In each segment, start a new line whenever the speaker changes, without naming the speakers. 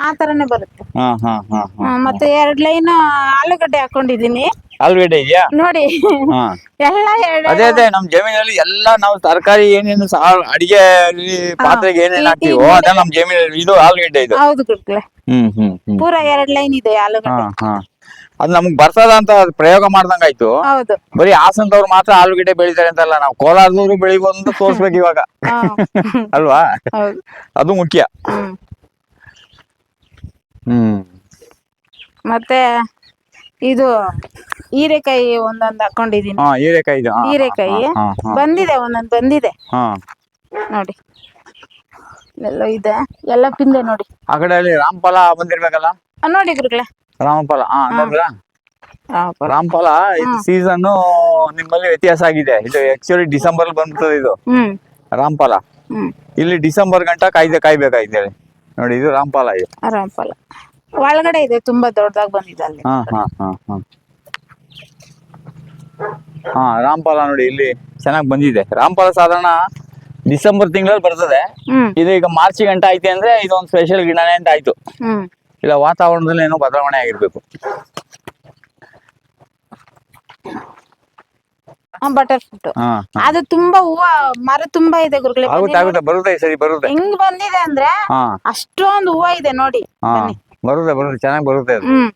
ಆ ತರನೇ ಬರುತ್ತೆ.
ಹಾ ಹಾ ಹಾ
ಮತ್ತೆ ಎರಡ್ ಲೈನ್ ಆಲೂಗಡ್ಡೆ ಹಾಕೊಂಡಿದೀನಿ
ಆಲೂಗಡ್ಡೆ ಇದೆಯಾ?
ನೋಡಿ.
ಹಾ.
ಎಲ್ಲ ಎರಡ್
ಅದೇ ಅದೇ ನಮ್ ಜಮೀನಲ್ಲಿ ಎಲ್ಲಾ ನಾವು ತರಕಾರಿ ಏನೇನು ಸಾ ಅಡಿಗೆ ಪಾತ್ರೆಗೆ ಏನೇನು ಹಾಕ್ತಿವೋ ಅದೇ ನಮ್ ಜಮೀನಲ್ಲಿ ಇದು ಆಲೂಗಡ್ಡೆ ಇದು.
ಹೌದು ಗುರುಗಳೇ.
ಹ್ಮ್ ಹ್ಮ್ ಹ್ಮ್.
ಪೂರ ಎರಡ್ ಲೈನ್ ಇದೆ
ಹಾ
ಆಲೂಗಡ್ಡೆ.
ಹಾ ಅದ್ ನಮ್ಗ್ ಬರ್ತದ ಅಂತ ಅದ್ ಪ್ರಯೋಗ ಮಾಡ್ದಂಗಾಯ್ತು
ಹೌದು.
ಬರೀ ಹಾಸನದವ್ರು ಮಾತ್ರ ಆಲೂಗಡ್ಡೆ ಬೆಳಿತಾರೆ ಅಂತಲ್ಲ ನಾವು. ಕೋಲಾರದವ್ರು ಬೆಳಿಬೋದು ಅಂತ ತೋರ್ಸ್ಬೇಕು ಇವಾಗ.
ಹಾ.
ಅಲ್ವಾ?
ಹೌದು.
ಅದು ಮುಖ್ಯ.
ಹ್ಮ್. ಮತ್ತೆ ಇದು ಹೀರೆಕಾಯಿ ಒಂದೊಂದ್ ಹಾಕೊಂಡಿದೀನಿ.
ಹಾ ಹೀರೆಕಾಯಿ ಇದು. ಹಾ, ಹಾ,
ಹೀರೆಕಾಯಿ.
ಹಾ, ಹಾ,
ಬಂದಿದೆ ಒಂದೊಂದ್ ಬಂದಿದೆ.
ಹಾ.
ನೋಡಿ. ಎಲ್ಲ ಇದೆ. ಎಲ್ಲ ತಿಂದೆ ನೋಡಿ.
ಆ ಕಡೆ ಅಲ್ಲಿ ರಾಮಫಲ ಬಂದಿರ್ಬೇಕಲ್ಲ?
ಆ, ನೋಡಿ ಗುರುಗಳೇ.
ರಾಮಫಲ ಹಾ ನೋಡ್ರಾ ರಾಮಫಲ ಇದು ಸೀಸನ್ ನಿಮ್ಮಲ್ಲಿ ವ್ಯತ್ಯಾಸ ಆಗಿದೆ. ಇದು ಆಕ್ಚುಲಿ ಡಿಸೆಂಬರ್ ಅಲ್ಲಿ ಬಂದ್ಬಿಡ್ತದೆ ಇದು.
ಹ್ಮ್.
ರಾಮಫಲ
ಹ್ಮ್.
ಇಲ್ಲಿ ಡಿಸೆಂಬರ್ ಗಂಟ ಕಾಯ್ದೆ ಕಾಯ್ಬೇಕಾಯ್ತೇಳಿ. ನೋಡಿ ಇದು ರಾಮಫಲ ಇದು.
ಆರಾಮಫಲ ಒಳಗಡೆ ಇದೆ ತುಂಬಾ ದೊಡ್ಡದಾಗಿ ಬಂದಿದೆ ಅಲ್ಲಿ.
ಹಾ ಹಾ ಹಾ ಹಾ. ಹಾ ರಾಮಫಲ ನೋಡಿ ಇಲ್ಲಿ ಚೆನ್ನಾಗಿ ಬಂದಿದೆ. ರಾಮಫಲ ಸಾಧಾರಣ ಡಿಸೆಂಬರ್ ತಿಂಗಳಲ್ಲಿ ಬರ್ತದೆ.
ಹ್ಮ್.
ಇದು ಈಗ ಮಾರ್ಚ್ ಗಂಟ ಐತೆ ಅಂದ್ರೆ ಇದೊಂದು ಸ್ಪೆಷಲ್ ಗಿಡನೇ ಅಂತ ಆಯ್ತು.
ಹ್ಮ್.
ಇಲ್ಲ ವಾತಾವರಣದಲ್ಲಿ ಏನೋ ಬದಲಾವಣೆ ಆಗಿರ್ಬೇಕು.
ಬಟರ್ ಫ್ರೂಟ್
ಹಾ ಹಾ.
ಅದು ತುಂಬಾ ಹೂವ ಮರ ತುಂಬಾ ಇದೆ ಗುರುಗಳೇ
ಆಗುತ್ತೆ ಆಗುತ್ತೆ ಬರುತ್ತೆ ಈ ಸರಿ ಬರುತ್ತೆ.
ಹೆಂಗ್ ಬಂದಿದೆ ಅಂದ್ರೆ
ಹಾ.
ಅಷ್ಟೊಂದು ಹೂವ ಇದೆ ನೋಡಿ
ಹಾ.
ಬನ್ನಿ.
ಬರುತ್ತೆ ಬರುತ್ತೆ ಚೆನ್ನಾಗಿ ಬರುತ್ತೆ ಅದು.
ಹ್ಮ್.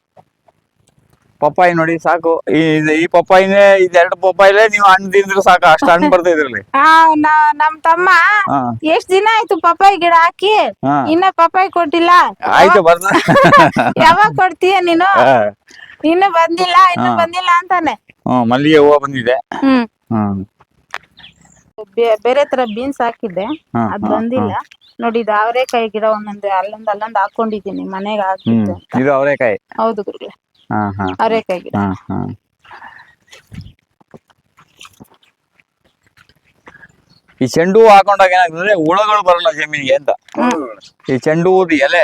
ಪಪ್ಪಾಯಿ ನೋಡಿ ಸಾಕು. ಈ ಇದು- ಈ ಪಪ್ಪಾಯಿನೇ ಇದೆರಡು ಪಪ್ಪಾಯಿಲೇ ನೀವು ಹಣ್ಣು ತಿಂದ್ರು ಸಾಕು ಅಷ್ಟು ಹಣ್ಣು ಬರ್ತದೆ ಇದ್ರಲ್ಲಿ.
ಆ, ನ- ನಮ್ ತಮ್ಮ
ಹಾ.
ಎಷ್ಟ್ ದಿನ ಆಯ್ತು ಪಪ್ಪಾಯಿ ಗಿಡ ಹಾಕಿ?
ಹಾ.
ಇನ್ನ ಪಪ್ಪಾಯಿ ಕೊಟ್ಟಿಲ್ಲ.
ಆಯ್ತು ಬರ್ತ
ಯಾವಾಗ ಕೊಡ್ತೀಯ ನೀನು. ಇನ್ನು ಬಂದಿಲ್ಲ ಇನ್ನು ಬಂದಿಲ್ಲ ಅಂತಾನೆ.
ಹ್ಮ್ ಮಲ್ಲಿಗೆ ಹೂವು ಬಂದಿದೆ.
ಹ್ಮ್.
ಹ್ಮ್.
ಬೇರೆ ತರ ಬೀನ್ಸ್ ಹಾಕಿದ್ದೆ.
ಹಾ,
ಅದ್
ಹಾ,
ಬಂದಿಲ್ಲ. ನೋಡಿ ಇದು ಅವರೆಕಾಯಿ ಗಿಡ ಒಂದೊಂದು ಅಲ್ಲೊಂದ್ ಅಲ್ಲೊಂದ್ ಹಾಕೊಂಡಿದೀನಿ ಮನೆಗೆ
ಹ್ಮ್
ಹಾಕಿದ್ದು
ಇದು ಅವರೆಕಾಯಿ?
ಹೌದು ಗುರುಗಳೇ.
ಹಾ ಹಾ.
ಅವರೆಕಾಯಿ ಗಿಡ.
ಹಾ ಹಾ. ಈ ಚೆಂಡು ಹೂ ಹಾಕೊಂಡಾಗ ಏನಾಗ್ತದೆ ಹುಳಗಳು ಬರಲ್ಲ ಜಮೀನಿಗೆ ಅಂತ. ಈ ಚೆಂಡು ಹೂದ ಎಲೆ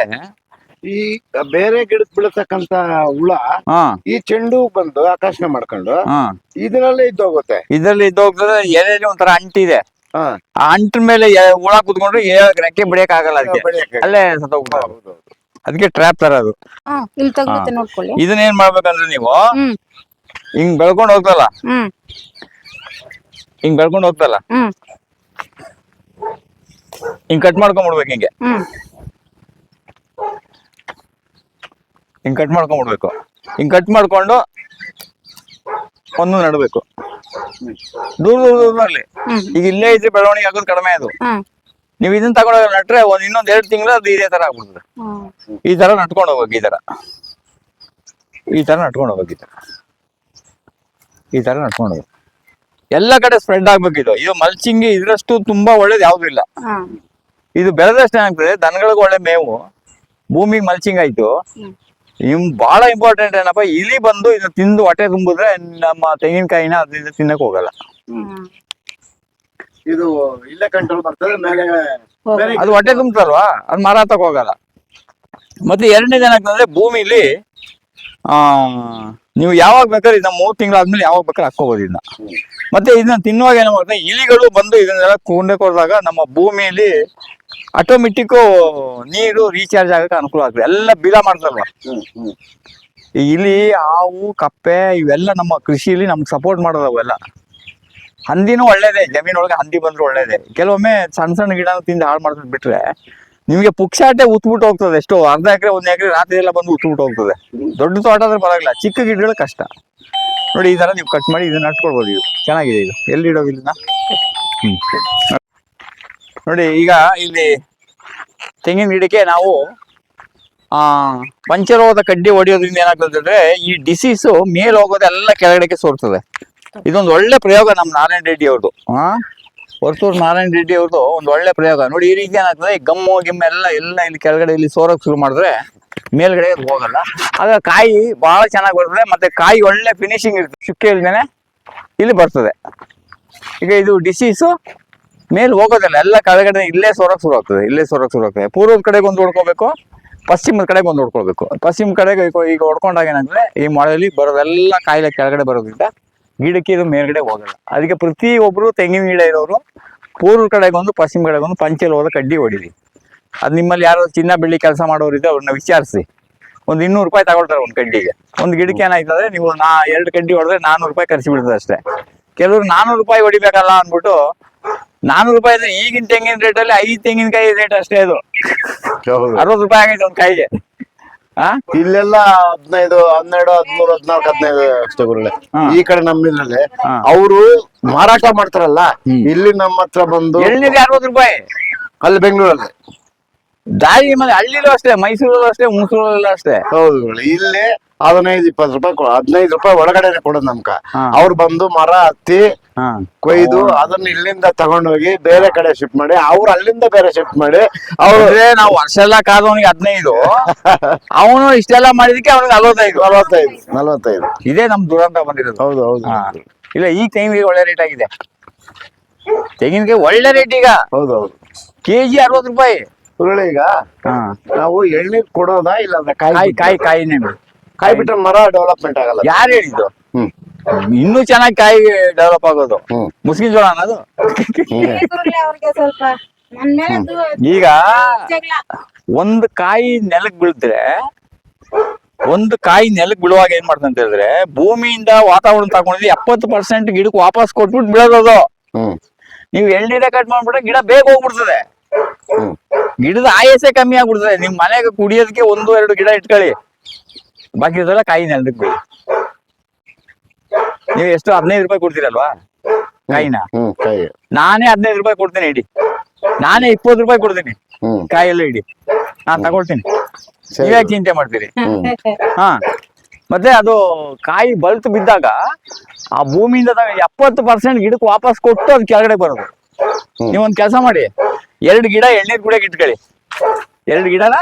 ಈ ಬೇರೆ ಗಿಡಕ್ಕೆ ಬೀಳತಕ್ಕಂತ ಹುಳ
ಹಾ.
ಈ ಚೆಂಡು ಹೂ ಬಂದು ಆಕರ್ಷಣೆ ಮಾಡ್ಕೊಂಡು
ಹಾ.
ಇದರಲ್ಲೇ ಇದ್ದೋಗುತ್ತೆ.
ಇದ್ರಲ್ಲಿ ಇದ್ದೋಗ್ತದೆ ಎಲೆಲಿ ಒಂಥರ ಅಂಟಿದೆ
ಹಾ.
ಆ ಅಂಟಿನ ಮೇಲೆ ಎ- ಹುಳ ಕುತ್ಕೊಂಡ್ರೆ ಏ- ರೆಕ್ಕೆ ಬಿಡಿಯಕ್ ಆಗಲ್ಲ ಅದಕ್ಕೆ.
ಬೆಳೆಯಕ್ಕೆ.
ಅಲ್ಲೇ.
ಹೌದು.
ಅದಕ್ಕೆ ಟ್ರ್ಯಾಪ್ ತರ ಅದು.
ಹ್ಮ್ ಇಲ್ಲಿ ತೆಗ್ದೈತೆ ನೋಡ್ಕೊಳ್ಳಿ.
ಇದನ್ನ ಏನ್ ಮಾಡ್ಬೇಕಂದ್ರೆ ನೀವು
ಹ್ಮ್.
ಹಿಂಗ್ ಬೆಳ್ಕೊಂಡ್ ಹೋಗ್ತಲ್ಲ.
ಹ್ಮ್.
ಹಿಂಗ್ ಬೆಳ್ಕೊಂಡ್ ಹೋಗ್ತಲ್ಲ.
ಹ್ಮ್.
ಹಿಂಗ್ ಕಟ್ ಮಾಡ್ಕೊಂಡ್ಬಿಡ್ಬೇಕು ಹಿಂಗೆ.
ಹ್ಮ್.
ಹಿಂಗ್ ಕಟ್ ಮಾಡ್ಕೊಂಡ್ಬಿಡ್ಬೇಕು. ಹಿಂಗ್ ಕಟ್ ಮಾಡ್ಕೊಂಡು ಒಂದು ನಡ್ಬೇಕು. ದೂರ ದೂರ ದೂರದಲ್ಲಿ
ಅಲ್ಲಿ
ಈಗ ಇಲ್ಲೇ ಇದ್ರೆ ಬೆಳವಣಿಗೆ ಆಗೋದು ಕಡಿಮೆ ಅದು. ನೀವು ಇದನ್ನ ತಗೊಂಡೋಗಿ ನಟ್ರೆ ಒಂದ್ ಇನ್ನೊಂದ್ ಎರಡು ತಿಂಗಳು ಅದು ಇದೇ ತರ ಆಗ್ಬಿಡ್ತದೆ. ಈ ತರ ನಟ್ಕೊಂಡು ಹೋಗ್ಬೇಕು ಈ ತರ. ಈ ತರ ನಟ್ಕೊಂಡು ಹೋಗ್ಬೇಕು ಈ ತರ. ಈ ತರ ನಟ್ಕೊಂಡು ಹೋಗ್ಬೇಕು. ಎಲ್ಲ ಕಡೆ ಸ್ಪ್ರೆಡ್ ಆಗ್ಬೇಕಿದು ಇದು. ಇದು ಮಲ್ಚಿಂಗ್ ಇದ್ರಷ್ಟು ತುಂಬಾ ಒಳ್ಳೇದು ಯಾವ್ದು ಇಲ್ಲ. ಇದು ಬೆಳೆದಷ್ಟು ಏನಾಗ್ತದೆ ದನಗಳಿಗೆ ಒಳ್ಳೆ ಮೇವು. ಭೂಮಿಗೆ ಮಲ್ಚಿಂಗ್ ಆಯ್ತು. ಇವ್ ಬಹಳ ಇಂಪಾರ್ಟೆಂಟ್ ಏನಪ್ಪ ಇಲಿ ಬಂದು ಇದನ್ನ ತಿಂದು ಹೊಟ್ಟೆ ತುಂಬಿದ್ರೆ ನಮ್ಮ ತೆಂಗಿನಕಾಯಿನ ಅದರಿಂದ ತಿನ್ನಕ್ ಹೋಗಲ್ಲ.
ಇದು ಇಲ್ಲೇ ಕಂಟ್ರೋಲ್ ಬರ್ತದೆ ಮೇಲೆ
ಅದು ಹೊಟ್ಟೆ ತುಂಬ್ತಾರಲ್ವಾ ಅದು ಮರ ಹತ್ತಕ್ ಹೋಗಲ್ಲ. ಮತ್ತೆ ಎರಡನೇದು ಏನಾಗ್ತದೆ ಭೂಮಿಲಿ ಆ ನೀವು ಯಾವಾಗ ಬೇಕಾದ್ರೆ ಇದನ್ನ ಮೂರ್ ತಿಂಗಳಾದ್ಮೇಲೆ ಯಾವಾಗ ಬೇಕಾದ್ರೆ ಹಾಕೋಬಹುದು ಇದನ್ನ. ಮತ್ತೆ ಇದನ್ನ ತಿನ್ನುವಾಗ ಏನಾಗುತ್ತೆ ಇಲಿಗಳು ಬಂದು ಇದನ್ನೆಲ್ಲ ಕೊಂಡೆ ಕೊಡಿದಾಗ ನಮ್ಮ ಭೂಮಿಯಲ್ಲಿ ಆಟೋಮೆಟಿಕ್ ನೀರು ರೀಚಾರ್ಜ್ ಆಗಕ್ಕೆ ಅನುಕೂಲ ಆಗ್ತದೆ. ಎಲ್ಲ ಬಿಲ ಮಾಡ್ತಲ್ವಾ ಇಲ್ಲಿ ಹಾವು ಕಪ್ಪೆ ಇವೆಲ್ಲ ನಮ್ಮ ಕೃಷಿಲಿ ನಮ್ಗೆ ಸಪೋರ್ಟ್ ಮಾಡೋದು ಅವೆಲ್ಲ. ಹಂದಿನೂ ಒಳ್ಳೇದೇ ಜಮೀನೊಳಗೆ ಹಂದಿ ಬಂದ್ರು ಒಳ್ಳೇದೇ. ಕೆಲವೊಮ್ಮೆ ಸಣ್ಣ ಸಣ್ಣ ಗಿಡ ತಿಂದು ಹಾಳು ಮಾಡ್ಕೊಂಡು ಬಿಟ್ರೆ ನಿಮಗೆ ಪುಕ್ಷಾಟೆ ಉತ್ಬಿಟ್ಟು ಹೋಗ್ತದೆ ಎಷ್ಟೋ ಅರ್ಧ ಎಕರೆ ಒಂದ್ ಎಕರೆ ರಾತ್ರಿ ಎಲ್ಲ ಬಂದು ಉತ್ಬಿಟ್ಟು ಹೋಗ್ತದೆ. ದೊಡ್ಡ ತೋಟ ಆದ್ರೆ ಪರವಾಗಿಲ್ಲ ಚಿಕ್ಕ ಗಿಡಗಳು ಕಷ್ಟ. ನೋಡಿ ಈ ತರ ನೀವು ಕಟ್ ಮಾಡಿ ಇದನ್ನ ನಟ್ಕೊಳ್ಬೋದು ಇದು. ಚೆನ್ನಾಗಿದೆ ಇದು. ಎಲ್ಲಿ ಇಡೋದು ಇದನ್ನ? ಹ್ಮ್. ನೋಡಿ, ಈಗ ಇಲ್ಲಿ ತೆಂಗಿನ ಗಿಡಕ್ಕೆ ನಾವು, ಆ ಪಂಚರೋಧ ಕಡ್ಡಿ ಹೊಡೆಯೋದ್ರಿಂದ ಏನಾಗ್ತದೆ ಈ ಡಿಸೀಸು ಮೇಲೆ ಹೋಗೋದೆಲ್ಲ ಕೆಳಗಡೆಗೆ ಸೋರ್ತದೆ. ಇದೊಂದು ಒಳ್ಳೆ ಪ್ರಯೋಗ ನಮ್ಮ ನಾರಾಯಣ ರೆಡ್ಡಿ ಅವ್ರದ್ದು ಹಾ ಹೊರತೂರು ನಾರಾಯಣ ರೆಡ್ಡಿ ಅವ್ರದ್ದು ಒಂದು ಒಳ್ಳೆ ಪ್ರಯೋಗ. ನೋಡಿ, ಈ ರೀತಿ ಏನಾಗ್ತದೆ, ಈ ಗಮ್ಮು, ಗಿಮ್ಮ ಎಲ್ಲ ಎಲ್ಲ ಇಲ್ಲಿ ಕೆಳಗಡೆ ಇಲ್ಲಿ ಸೋರಕ್ ಶುರು ಮಾಡಿದ್ರೆ ಮೇಲ್ಗಡೆ ಹೋಗಲ್ಲ. ಆಗ ಕಾಯಿ ಬಹಳ ಚೆನ್ನಾಗಿ ಬರ್ತದೆ, ಮತ್ತೆ ಕಾಯಿ ಒಳ್ಳೆ ಫಿನಿಶಿಂಗ್ ಇರ್ತದೆ. ಚುಕ್ಕೆ ಇಲ್ದೇನೆ ಇಲ್ಲಿ ಬರ್ತದೆ. ಈಗ ಇದು ಡಿಸೀಸು ಮೇಲ್ ಹೋಗೋದಿಲ್ಲ, ಎಲ್ಲ ಕೆಳಗಡೆ ಇಲ್ಲೇ ಸೋರಕ್ ಶುರು ಆಗ್ತದೆ, ಇಲ್ಲೇ ಸೋರಕ್ ಶುರು ಆಗ್ತದೆ. ಪೂರ್ವದ ಕಡೆಗೆ ಒಂದು ಹೊಡ್ಕೋಬೇಕು ಪಶ್ಚಿಮದ ಕಡೆಗೆ ಒಂದು ಹೊಡ್ಕೊಳ್ಬೇಕು ಪಶ್ಚಿಮ ಕಡೆಗೆ ಈಗ- ಹೊಡ್ಕೊಂಡಾಗ ಏನಂದ್ರೆ, ಈ ಮಳೆಯಲ್ಲಿ ಬರೋದೆಲ್ಲ ಕಾಯಿಲೆ ಕೆಳಗಡೆ ಬರೋದ್ರಿಂದ ಗಿಡಕ್ಕೆ ಇದು ಮೇಲ್ಗಡೆ ಹೋಗಲ್ಲ. ಅದಕ್ಕೆ ಪ್ರತಿ ಒಬ್ರು ತೆಂಗಿನ ಗಿಡ ಇರೋರು ಪೂರ್ವ ಕಡೆಗೆ ಒಂದು, ಪಶ್ಚಿಮ ಕಡೆಗೆ ಒಂದು ಪಂಚಲ್ ಹೋದ ಕಡ್ಡಿ ಹೊಡಿರಿ. ಅದು ನಿಮ್ಮಲ್ಲಿ ಯಾರೋ ಚಿನ್ನ ಬೆಳ್ಳಿ ಕೆಲಸ ಮಾಡೋರು ಇದ್ದರೆ ಅವ್ರನ್ನ ವಿಚಾರಿಸಿ. ಒಂದು ಇನ್ನೂರು ರೂಪಾಯಿ ತಗೊಳ್ತಾರೆ ಒಂದು ಕಡ್ಡಿಗೆ. ಒಂದು ಗಿಡಕ್ಕೆ ಏನಾಯ್ತಂದ್ರೆ, ನೀವು ನಾ, ಎರಡು ಕಡ್ಡಿ ಹೊಡೆದ್ರೆ ನಾನೂರು ರೂಪಾಯಿ ಖರ್ಚು ಬಿಡ್ತದೆ ಅಷ್ಟೇ. ಕೆಲವ್ರು ನಾನೂರು ರೂಪಾಯಿ ಹೊಡಿಬೇಕಲ್ಲ ಅಂದ್ಬಿಟ್ಟು ನಾನೂರು ರೂಪಾಯಿ ಅಂದ್ರೆ ಈಗಿನ ತೆಂಗಿನ ರೇಟ್ ಅಲ್ಲಿ ಐದು ತೆಂಗಿನಕಾಯಿ ರೇಟ್ ಅಷ್ಟೇ ಅದು
ಅರವತ್
ಅರವತ್ತು ರೂಪಾಯಿ ಆಗೈತೆ ಒಂದ್ ಕಾಯಿಗೆ. ಆ?
ಇಲ್ಲೆಲ್ಲ ಹದಿನೈದು ಹನ್ನೆರಡು ಹದಿಮೂರು ಹದಿನಾಲ್ಕು ಹದಿನೈದು ಅಷ್ಟೇ ಗುರುಳೆ. ಈ ಕಡೆ ನಮ್ಮಿದ್ರಲ್ಲಿ
ಹಾ.
ಅವರು ಮಾರಾಟ ಮಾಡ್ತಾರಲ್ಲ ಇಲ್ಲಿ ನಮ್ಮ ಹತ್ರ ಬಂದು
ಇಲ್ಲಿ ಅರವತ್ತು ರೂಪಾಯಿ.
ಅಲ್ಲಿ ಬೆಂಗಳೂರಲ್ಲಿ.
ದಾರಿ ಮನೆ ಹಳ್ಳಿಲೂ ಅಷ್ಟೇ ಮೈಸೂರಲ್ಲೂ ಅಷ್ಟೇ ಹುಣಸೂರಲ್ಲೂ ಅಷ್ಟೇ.
ಹೌದು. ಇಲ್ಲಿ ಹದಿನೈದು ಇಪ್ಪತ್ತು ರೂಪಾಯಿ ಕೊ- ಹದಿನೈದು ರೂಪಾಯಿ ಒಳಗಡೆನೆ ಕೊಡೋದು ನಮ್ಕ.
ಹಾ.
ಅವ್ರು ಬಂದು ಮರ ಹತ್ತಿ
ಹಾ.
ಕೊಯ್ದು ಅದನ್ನ ಇಲ್ಲಿಂದ ತಗೊಂಡೋಗಿ ಬೇರೆ ಕಡೆ ಶಿಫ್ಟ್ ಮಾಡಿ ಅವ್ರು ಅಲ್ಲಿಂದ ಬೇರೆ ಶಿಫ್ಟ್ ಮಾಡಿ ಅವ್ರು
ಅಂದ್ರೆ ನಾವು ವರ್ಷ ಎಲ್ಲ ಕಾದವನಿಗೆ ಹದಿನೈದು. ಅವನು ಇಷ್ಟೆಲ್ಲ ಮಾಡಿದಕ್ಕೆ ಅವನಿಗೆ ನಲವತ್ತೈದು.
ನಲವತ್ತೈದು ನಲವತ್ತೈದು.
ಇದೇ ನಮ್ ದುರಂತ ಬಂದಿರೋದು.
ಹೌದು ಹೌದು.
ಹಾ. ಇಲ್ಲ ಈಗ ತೆಂಗಿನಕಾಯಿ ಒಳ್ಳೆ ರೇಟ್ ಆಗಿದೆ. ತೆಂಗಿನಕಾಯಿ ಒಳ್ಳೆ ರೇಟ್ ಈಗ.
ಹೌದು ಹೌದು.
ಕೆಜಿ ಅರವತ್ತು ರೂಪಾಯಿ.
ಈಗ.
ಹಾ.
ನಾವು ಎಳ್ನೀರ್ ಕೊಡೋದಾ ಇಲ್ಲ ಕಾಯಿ
ಕಾಯಿ ಕಾಯಿ ಕಾಯಿನೇ
ಕಾಯಿ ಬಿಟ್ರೆ ಮರ ಡೆವಲಪ್ಮೆಂಟ್ ಆಗಲ್ಲ.
ಯಾರು ಹೇಳಿದ್ದು?
ಹ್ಮ್.
ಇನ್ನೂ ಚೆನ್ನಾಗಿ ಕಾಯಿ ಡೆವಲಪ್ ಆಗೋದು.
ಹ್ಮ್.
ಮುಸ್ಕಿನ್ ಜೋಳ ಅನ್ನೋದು
ಹ್ಮ್.
ಅವ್ರಿಗೆ ಸ್ವಲ್ಪ. ನನ್ ಮೇಲೆ ದೂ-
ಈಗ
ಜಗಳ.
ಒಂದು ಕಾಯಿ ನೆಲಕ್ ಬೀಳಿದ್ರೆ ಒಂದು ಕಾಯಿ ನೆಲಕ್ ಬೀಳುವಾಗ ಏನ್ ಮಾಡ್ತಂತ ಹೇಳಿದ್ರೆ ಭೂಮಿಯಿಂದ ವಾತಾವರಣ ತಗೊಂಡಿದ್ರೆ ಎಪ್ಪತ್ತು ಪರ್ಸೆಂಟ್ ಗಿಡಕ್ಕೆ ವಾಪಸ್ ಕೊಟ್ಬಿಟ್ಟು ಬೀಳೋದು
ಹ್ಮ್.
ನೀವು ಎಳ್ನೀರೇ ಕಟ್ ಮಾಡ್ಬಿಟ್ರೆ ಗಿಡ ಬೇಗ ಹೋಗ್ಬಿಡ್ತದೆ. ಗಿಡದ ಆಯಸೆ ಕಮ್ಮಿ ಆಗ್ಬಿಡ್ತದೆ. ನಿಮ್ ಮನೆಗೆ ಕುಡಿಯೋದಕ್ಕೆ ಒಂದು ಎರಡು ಗಿಡ ಇಟ್ಕೊಳ್ಳಿ. ಬಾಕಿ ಇದೆಲ್ಲ ಕಾಯಿ ನೀವು ಎಷ್ಟು ಹದಿನೈದು ರೂಪಾಯಿ ಕೊಡ್ತೀರಲ್ವಾ? ಕಾಯಿನ?
ಹ್ಮ್ ಕಾಯಿ.
ನಾನೇ ಹದಿನೈದು ರೂಪಾಯಿ ಕೊಡ್ತೇನೆ ಇಡಿ. ನಾನೇ ಇಪ್ಪತ್ತು ರೂಪಾಯಿ ಕೊಡ್ತೀನಿ.
ಹ್ಮ್.
ಎಲ್ಲ ಇಡಿ. ನಾನ್ ತಗೊಳ್ತೀನಿ.
ಸರಿಯಾಗಿ
ನೀವ್ಯಾಕೆ ಚಿಂತೆ ಮಾಡ್ತೀರಿ. ಹಾ. ಮತ್ತೆ ಅದು ಕಾಯಿ ಬಲ್ತ್ ಬಿದ್ದಾಗ ಆ ಭೂಮಿಯಿಂದ ಎಪ್ಪತ್ತು ಪರ್ಸೆಂಟ್ ಗಿಡಕ್ಕೆ ವಾಪಸ್ ಕೊಟ್ಟು ಅದು ಕೆಳಗಡೆ ಬರೋದು. ನೀವೊಂದ್ ಕೆಲಸ ಮಾಡಿ. ಎರಡು ಗಿಡ ಎಳ್ನೀರ್ ಕುಡಿಯಕ್ಕೆ ಇಟ್ಕೊಳ್ಳಿ. ಎರಡು ಗಿಡನ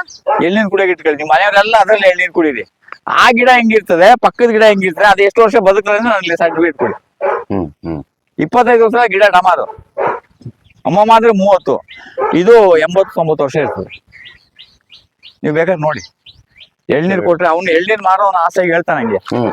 ಎಳ್ನೀರ್ ಕುಡಿಯಕ್ಕೆ ಇಟ್ಕೊಳ್ಳಿ. ನಿಮ್ಮ ಮನೆಯವರೆಲ್ಲ ಅದ್ರಲ್ಲಿ ಎಳ್ನೀರ್ ಕುಡೀರಿ. ಆ ಗಿಡ ಹೆಂಗಿರ್ತದೆ ಪಕ್ಕದ ಗಿಡ ಹೆಂಗಿರ್ತದೆ ಅದು ಎಷ್ಟು ವರ್ಷ ಬದುಕಲ್ಲ ನನಗೆ ಸರ್ಟಿಫಿಕೇಟ್ ಕೊಡಿ ಇಪ್ಪತ್ತೈದು ವರ್ಷ ಗಿಡ ಡಮಾರು ಅಮ್ಮ ಮಾತ್ರ ಮೂವತ್ತು. ಇದು ಎಂಬತ್ತು ತೊಂಬತ್ತು ವರ್ಷ ಇರ್ತದೆ. ನೀವು ಬೇಕಾದ್ರೆ ನೋಡಿ. ಎಳ್ನೀರ್ ಕೊಟ್ರೆ ಅವ್ನು ಎಳ್ನೀರ್ ಮಾರೋ ಅವನ ಆಸೆ ಹೇಳ್ತಾನೆ ಹಂಗೆ.
ಹ್ಮ್.